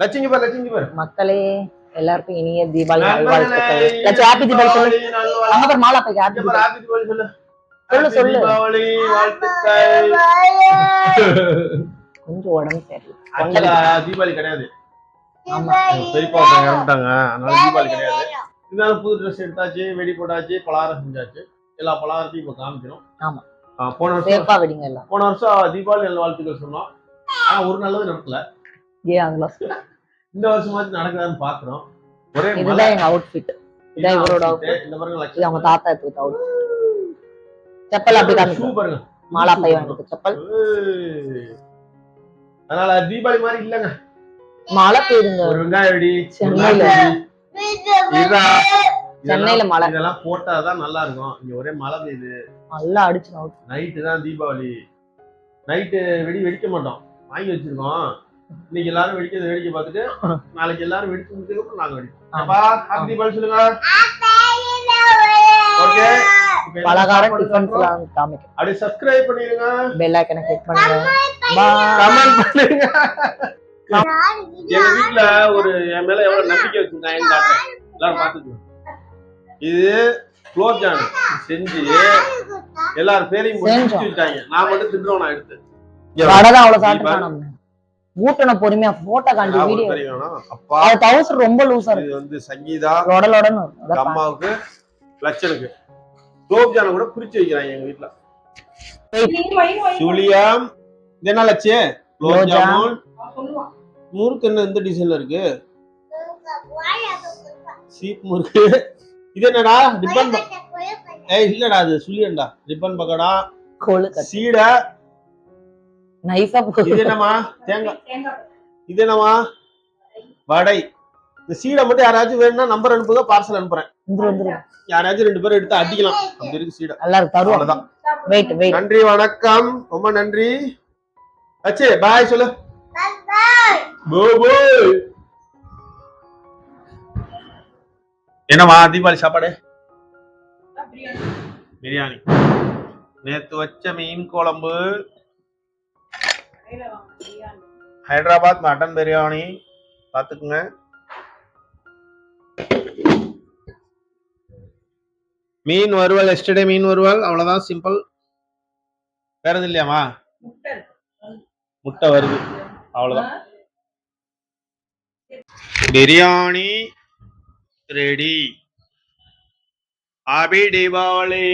லட்சுமி பாரு லட்சுமி பாரு. மக்களே எல்லாருக்கும் இனிய தீபாவளி நல்வாழ்த்துக்கள். லட்சம் ஹாப்பி தீபாவளி சொல்லு. நல்வாழ்த்துக்கள். அங்க பாரு மாலா போய் ஹாப்பி தீபாவளி சொல்லு. சொல்லு, சொல்லு. தீபாவளி வாழ்த்துக்கள். கொஞ்சம் உடம்பு சரியில்லை. Actually, தீபாவளி கிடையாது. ஆமா. பெரியப்பா ஒருத்தவங்க இறந்துட்டாங்க. அதனால தீபாவளி கிடையாது. இருந்தாலும் புது ட்ரெஸ் எடுத்தாச்சு வெடி போட்டாச்சு பலகாரம் செஞ்சாச்சு. எல்லா பலகாரத்தையும் இப்ப காமிக்கிறோம் ஆமா. போன வருஷம் சேஃபா வெடிங்க எல்லாம். போன வருஷம் தீபாவளி நல்ல வாழ்த்துக்கள் சொன்னோம். ஆனா ஒரு நல்லது நடக்கல. ஏன் அதெல்லாம் இந்த வருஷமாச்சும் நடக்குதான்னு பாக்குறோம். ஒரே இதுதான் எங்க அவுட்ஃபிட் இதான் இவரோட outfit. இந்த பாருங்க இது அவங்க தாத்தா எடுத்து அவுட் செப்பல் அப்படி பாருங்க மாலா பை வாங்கிட்டு செப்பல். அதனால தீபாவளி மாதிரி இல்லங்க. மழை பெய்யுதுங்க. ஒரு வெங்காய வெடி சென்னையில. சென்னையில மழை. இதெல்லாம் போட்டாதான் நல்லா இருக்கும் இங்க ஒரே மழை பெய்யுது. நல்லா அடிச்சு அவுட் நைட்டு தான் தீபாவளி. நைட்டு வெடி வெடிக்க மாட்டோம். வாங்கி வச்சிருக்கோம். இன்னைக்கு எல்லாரும் வெடிக்கிறத வேடிக்கை பார்த்துட்டு நாளைக்கு எல்லாரும் வெடிச்சு முடிச்சதுக்கு அப்புறம் நாங்க வெடிப்போம். அப்பா ஹாப்பி தீபாவளி சொல்லுங்க. ஓகே பலகாரம் டிஃபன்ஸ் எல்லாம் காமிக்கும் அப்படியே சப்ஸ்கிரைப் பண்ணிருங்க பெல் ஐக்கனை கிளிக் பண்ணுங்க. கமெண்ட் பண்ணுங்க. எங்க வீட்ல ஒரு என் மேல எவ்வளவு நம்பிக்கை வச்சிருக்காங்க காட்டுறேன் எல்லாரும் பாத்துக்கோங்க இது குலோப் ஜான் செஞ்சு எல்லாரும் பேரையும். சுத்தி வச்சிட்டாங்க. நான் மட்டும் திட்டுறோம் நான் எடுத்து. அவ்வளவு சாப்பிட்டு ஊட்டணும் பொறுமையா போட்டோ காண்டி வீடியோ அது தவுசர் ரொம்ப லூசா இருக்கு. இது வந்து சங்கீதா அதான் அம்மாவுக்கு லட்சனுக்கு. குலோப் ஜான் கூட பிரிச்சு வைக்கிறாங்க எங்க வீட்ல. சுழியம் இது என்ன லட்சு குலோப் குலோப் ஜாம். ஜாமுன். முறுக்கு என்ன இந்த டிசைன்ல இருக்கு? சீப் முறுக்கு. இது என்னடா? ரிப்பன் ஏய் இல்லடா அது சுழியன்டா. ரிப்பன் பக்கடா. சீடை நைஸா இது என்னமா தேங்காய். இது என்னமா வடை. இந்த சீடை மட்டும் யாராச்சும் வேணும்னா நம்பர் அனுப்புங்க பார்சல் அனுப்புறேன். யாராச்சும் ரெண்டு பேரும் எடுத்து அடிக்கலாம். அப்படி இருக்கு சீடை. நல்லா இருக்கு தருவோம். அவ்வளவுதான். வெயிட் வெயிட் நன்றி வணக்கம். ரொம்ப நன்றி. அச்சே பாய் சொல்லு. பாய் என்னம்மா தீபாவளி சாப்பாடு? பிரியாணி. நேத்து வச்ச மீன் குழம்பு. ஹைதராபாத் மட்டன் பிரியாணி. பாத்துக்குங்க. மீன் வறுவல் எஸ்டர்டே மீன் வறுவல் அவ்வளவுதான் சிம்பிள் வேற எதுவும் இல்லையாமா முட்டை வருது. அவ்வளவுதான். Biryani ready happy Deepavali.